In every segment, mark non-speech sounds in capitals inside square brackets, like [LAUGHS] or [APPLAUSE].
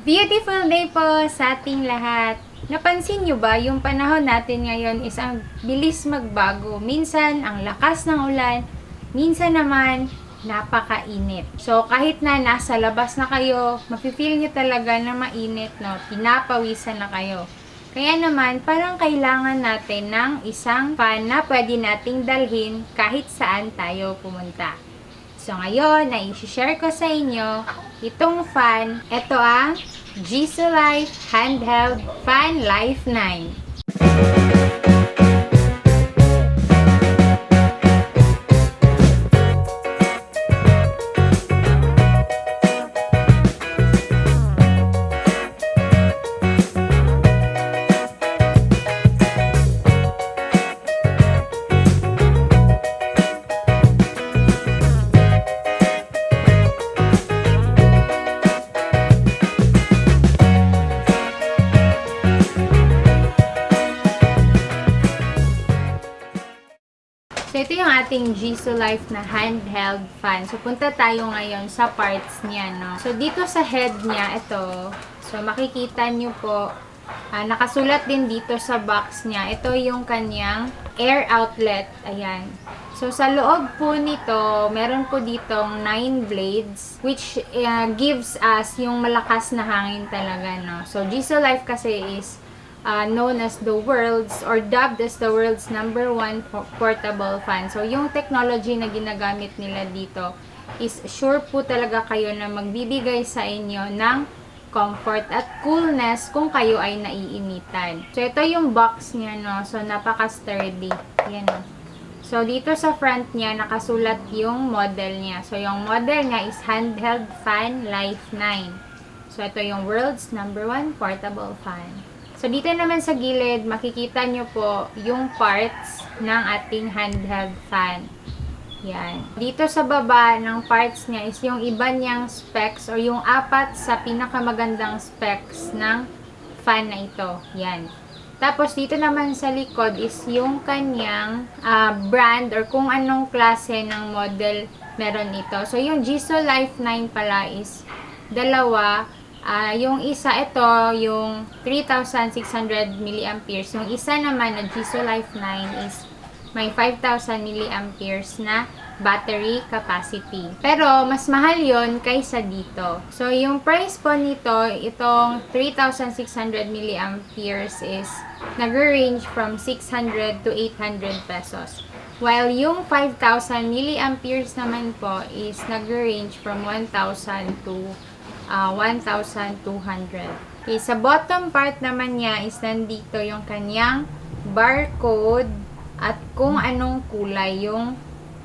Beautiful day po sa ating lahat. Napansin nyo ba, yung panahon natin ngayon is ang bilis magbago. Minsan, ang lakas ng ulan. Minsan naman, napakainit. So, kahit na nasa labas na kayo, mafe-feel nyo talaga na mainit, no? Pinapawisan na kayo. Kaya naman, parang kailangan natin ng isang fan na pwede nating dalhin kahit saan tayo pumunta. So ngayon, na-share ko sa inyo itong fan. Ito ang Jisoo Life Handheld Fan Life 9. Ating Jisoo Life na handheld fan. So punta tayo ngayon sa parts niya, no? So dito sa head niya, ito. So makikita nyo po, ah, nakasulat din dito sa box niya. Ito yung kanyang air outlet. Ayan. So sa loob po nito, meron po ditong 9 blades which ah, gives us yung malakas na hangin talaga, no? So Jisoo Life kasi is uh, known as the world's or dubbed as the world's number one po- portable fan. So, yung technology na ginagamit nila dito is sure po talaga kayo na magbibigay sa inyo ng comfort at coolness kung kayo ay naiinitan. So, ito yung box niya, no? So, napaka-sturdy. Yan, no? So, dito sa front niya, nakasulat yung model niya. So, yung model niya is Handheld Fan Life 9. So, ito yung world's number one portable fan. So, dito naman sa gilid, makikita nyo po yung parts ng ating handheld fan. Yan. Dito sa baba ng parts niya is yung iba niyang specs or yung apat sa pinakamagandang specs ng fan na ito. Yan. Tapos dito naman sa likod is yung kanyang ah, brand or kung anong klase ng model meron ito. So yung Jisoo Life 9 pala is dalawa. Ah, yung isa ito, yung 3,600 milliamperes. Yung isa naman na Jisoo Life 9 is may 5,000 milliamperes na battery capacity. Pero, mas mahal yon kaysa dito. So, yung price po nito, itong 3,600 milliamperes is nag-range from 600 to 800 pesos. While yung 5,000 milliamperes naman po is nag-range from 1,000 to ah, 1,200. Okay, sa bottom part naman niya is nandito yung kanyang barcode at kung anong kulay yung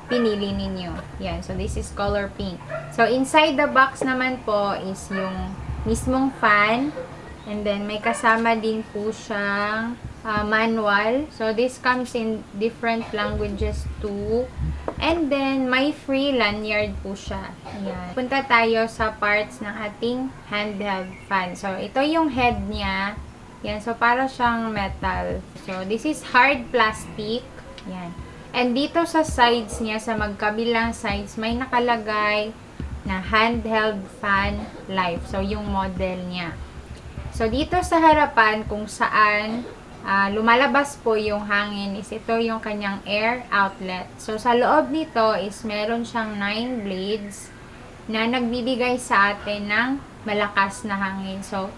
pinili ninyo. Yan. So, this is color pink. So, inside the box naman po is yung mismong fan. And then, may kasama din po siyang ah, manual. So, this comes in different languages too. And then, may free lanyard po siya. Ayan. Punta tayo sa parts ng ating handheld fan. So, ito yung head niya. Yan. So, para siyang metal. So, this is hard plastic. Yan. And dito sa sides niya, sa magkabilang sides, may nakalagay na handheld fan life. So, yung model niya. So, dito sa harapan, kung saan ah, lumalabas po yung hangin, is ito yung kanyang air outlet. So, sa loob nito is meron siyang 9 blades na nagbibigay sa atin ng malakas na hangin. So,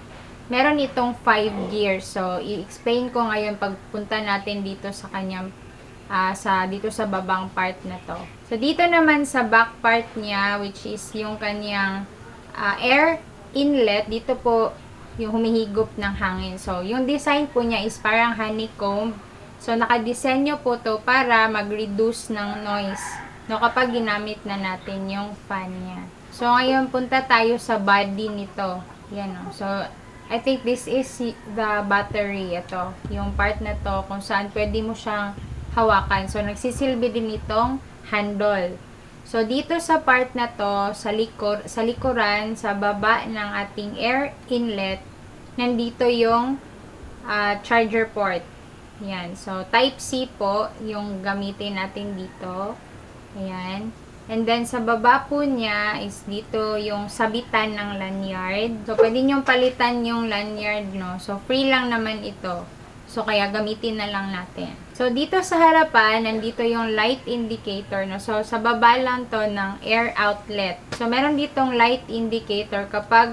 meron itong 5 gears. So, i-explain ko ngayon pagpunta natin dito sa kanyang ah, sa dito sa babang part na to. So, dito naman sa back part niya, which is yung kanyang ah, air inlet, dito po yung humihigop ng hangin. So, yung design po niya is parang honeycomb. So, nakadesenyo po to para mag-reduce ng noise no, kapag ginamit na natin yung fan niya. So, ngayon punta tayo sa body nito. Yan o. So, I think this is the battery. Ito. Yung part na to kung saan pwede mo siyang hawakan. So, nagsisilbi din itong handle. So, dito sa part na to, sa, likor, sa likuran, sa baba ng ating air inlet, nandito yung ah, charger port. Yan. So, Type-C po yung gamitin natin dito. Ayan. And then, sa baba po niya is dito yung sabitan ng lanyard. So, pwede nyo palitan yung lanyard, no? So, free lang naman ito. So, kaya gamitin na lang natin. So, dito sa harapan, nandito yung light indicator, no? So, sa baba lang to ng air outlet. So, meron ditong light indicator kapag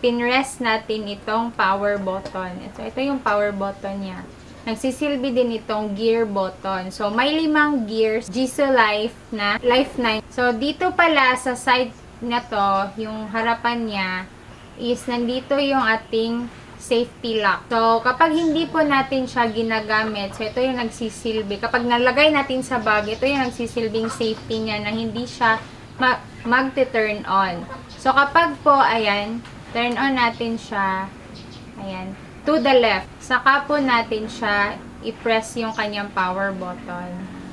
pinrest natin itong power button. So, ito yung power button niya. Nagsisilbi din itong gear button. So, may limang gears, Giso Life na Life 9. So, dito pala sa side na to, yung harapan niya, is nandito yung ating safety lock. So, kapag hindi po natin siya ginagamit, so ito yung nagsisilbi. Kapag nalagay natin sa bag, ito yung nagsisilbing safety niya na hindi siya ma- magte-turn on. So, kapag po, ayan, turn on natin siya, ayan, to the left. Saka po natin siya i-press yung kanyang power button.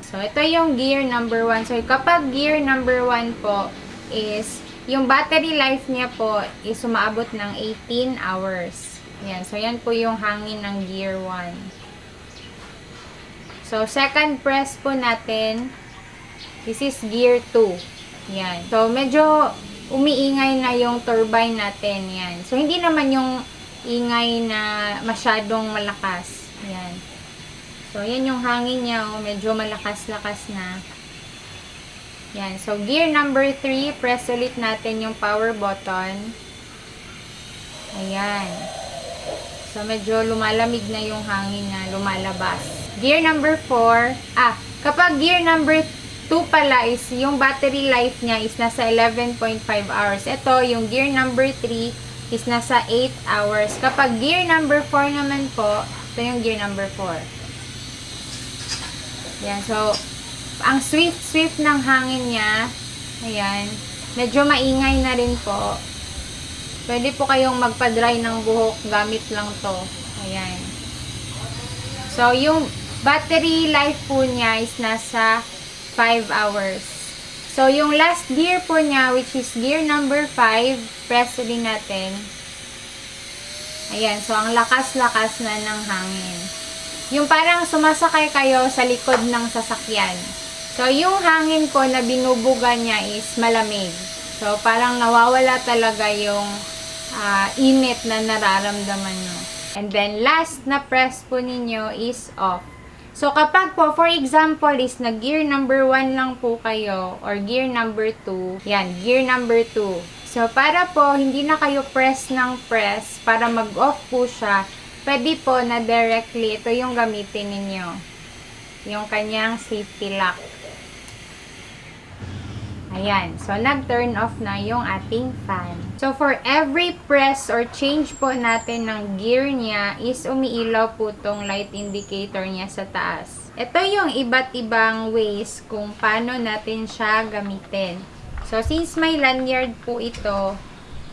So, ito yung gear number 1. So, kapag gear number 1 po is, yung battery life niya po is umaabot ng 18 hours. Yan. So, yan po yung hangin ng gear 1. So, second press po natin, this is gear 2. Yan. So, medyo umiingay na yung turbine natin. Yan. So, hindi naman yung ingay na masyadong malakas. Yan. So, yan yung hangin niya. Oh, medyo malakas-lakas na. Yan. So, gear number 3, press ulit natin yung power button. Ayan. So, medyo lumalamig na yung hangin na lumalabas. Gear number 4, ah, kapag gear number 2 pala is yung battery life niya is nasa 11.5 hours. Ito, yung gear number 3 is nasa 8 hours. Kapag gear number 4 naman po, ito yung gear number 4. Yan, so, ang swift-swift ng hangin niya, ayan, medyo maingay na rin po. Pwede po kayong magpa-dry ng buhok gamit lang to. Ayan. So, yung battery life po niya is nasa 5 hours. So, yung last gear po niya, which is gear number 5, press din natin. Ayan. So, ang lakas-lakas na ng hangin. Yung parang sumasakay kayo sa likod ng sasakyan. So, yung hangin ko na binubuga niya is malamig. So, parang nawawala talaga yung ah, init na nararamdaman nyo. And then, last na press po ninyo is off. So, kapag po, for example, is na gear number 1 lang po kayo, or gear number 2, yan, gear number 2. So, para po, hindi na kayo press ng press, para mag-off po siya, pwede po na directly, ito yung gamitin ninyo. Yung kanyang safety lock. Ayan. So, nag-turn off na yung ating fan. So, for every press or change po natin ng gear niya is umiilaw po tong light indicator niya sa taas. Ito yung iba't ibang ways kung paano natin siya gamitin. So, since may lanyard po ito,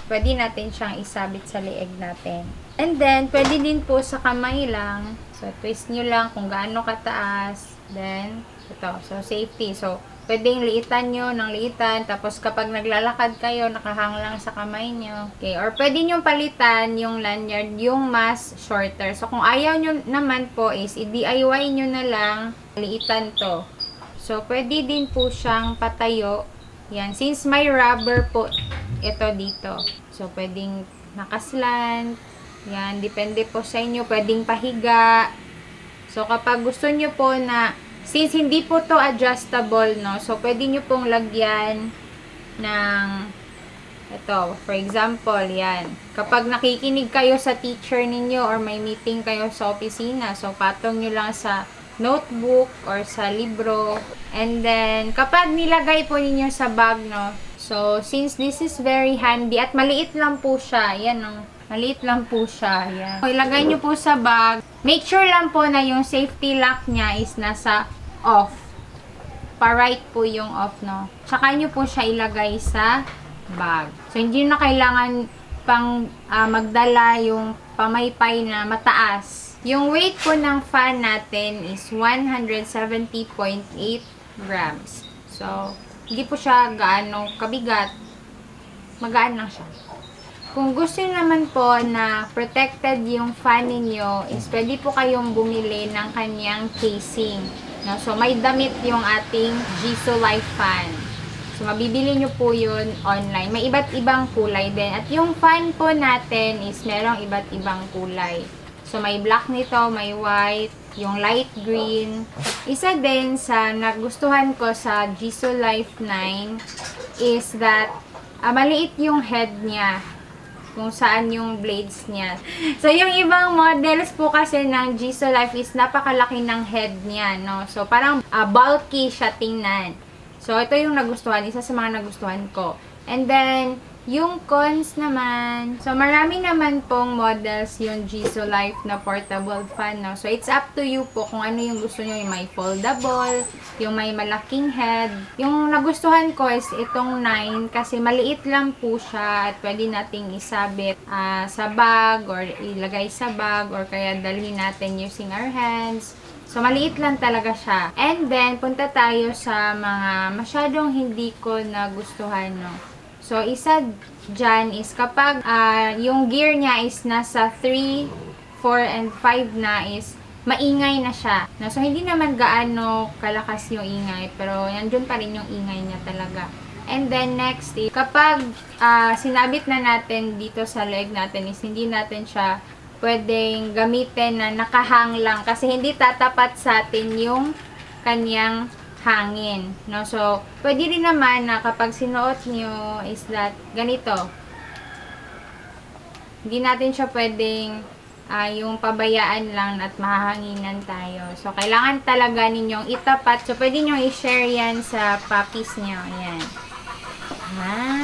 pwede natin siyang isabit sa leeg natin. And then, pwede din po sa kamay lang. So, twist nyo lang kung gaano kataas. Then, ito. So, safety. So, pwedeng liitan nyo ng liitan. Tapos, kapag naglalakad kayo, nakahang lang sa kamay nyo. Okay. Or, pwede nyo palitan yung lanyard, yung mas shorter. So, kung ayaw nyo naman po is, i-DIY nyo na lang, liitan to. So, pwede din po siyang patayo. Yan. Since may rubber po ito dito. So, pwedeng nakaslant. Yan. Depende po sa inyo. Pwedeng pahiga. So, kapag gusto nyo po na, since hindi po to adjustable, no, so, pwede nyo pong lagyan ng, ito, for example, yan. Kapag nakikinig kayo sa teacher ninyo or may meeting kayo sa opisina, so, patong nyo lang sa notebook or sa libro. And then, kapag nilagay po ninyo sa bag, no, so, since this is very handy at maliit lang po siya, yan, no, Maliit lang po siya. Yan. So, ilagay nyo po sa bag. Make sure lang po na yung safety lock niya is nasa off. Pa-right po yung off, no? Tsaka nyo po siya ilagay sa bag. So, hindi na kailangan pang ah, magdala yung pamaypay na mataas. Yung weight po ng fan natin is 170.8 grams. So, hindi po siya gaano kabigat. Magaan lang siya. Kung gusto nyo naman po na protected yung fan ninyo, is pwede po kayong bumili ng kanyang casing. No? So, may damit yung ating Jisoo Life fan. So, mabibili nyo po yun online. May iba't ibang kulay din. At yung fan po natin is merong iba't ibang kulay. So, may black nito, may white, yung light green. Isa din sa nagustuhan ko sa Jisoo Life 9 is that ah, maliit yung head niya kung saan yung blades niya. [LAUGHS] So, yung ibang models po kasi ng Jisoo Life is napakalaki ng head niya, no? So, parang ah, bulky siya tingnan. So, ito yung nagustuhan. Isa sa mga nagustuhan ko. And then, yung cons naman. So, marami naman pong models yung Jisoo Life na portable fan, no? So, it's up to you po kung ano yung gusto nyo. Yung may foldable, yung may malaking head. Yung nagustuhan ko is itong 9 kasi maliit lang po siya at pwede nating isabit ah, sa bag or ilagay sa bag or kaya dalhin natin using our hands. So, maliit lang talaga siya. And then, punta tayo sa mga masyadong hindi ko nagustuhan, no? So, isa dyan is kapag ah, yung gear niya is nasa 3, 4, and 5 na is maingay na siya. No? So, hindi naman gaano kalakas yung ingay, pero nandun pa rin yung ingay niya talaga. And then, next is, kapag ah, sinabit na natin dito sa leg natin is hindi natin siya pwedeng gamitin na nakahang lang kasi hindi tatapat sa atin yung kanyang hangin. No? So, pwede rin naman na kapag sinuot nyo is that ganito. Hindi natin siya pwedeng ah, yung pabayaan lang at mahahanginan tayo. So, kailangan talaga ninyong itapat. So, pwede nyo i-share yan sa puppies nyo. Ayan. Ah.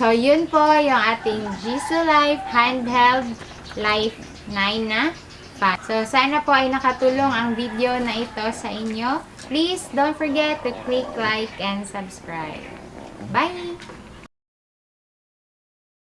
So, yun po yung ating Jisoo Life handheld Life 9 na. So, sana po ay nakatulong ang video na ito sa inyo. Please don't forget to click like and subscribe. Bye!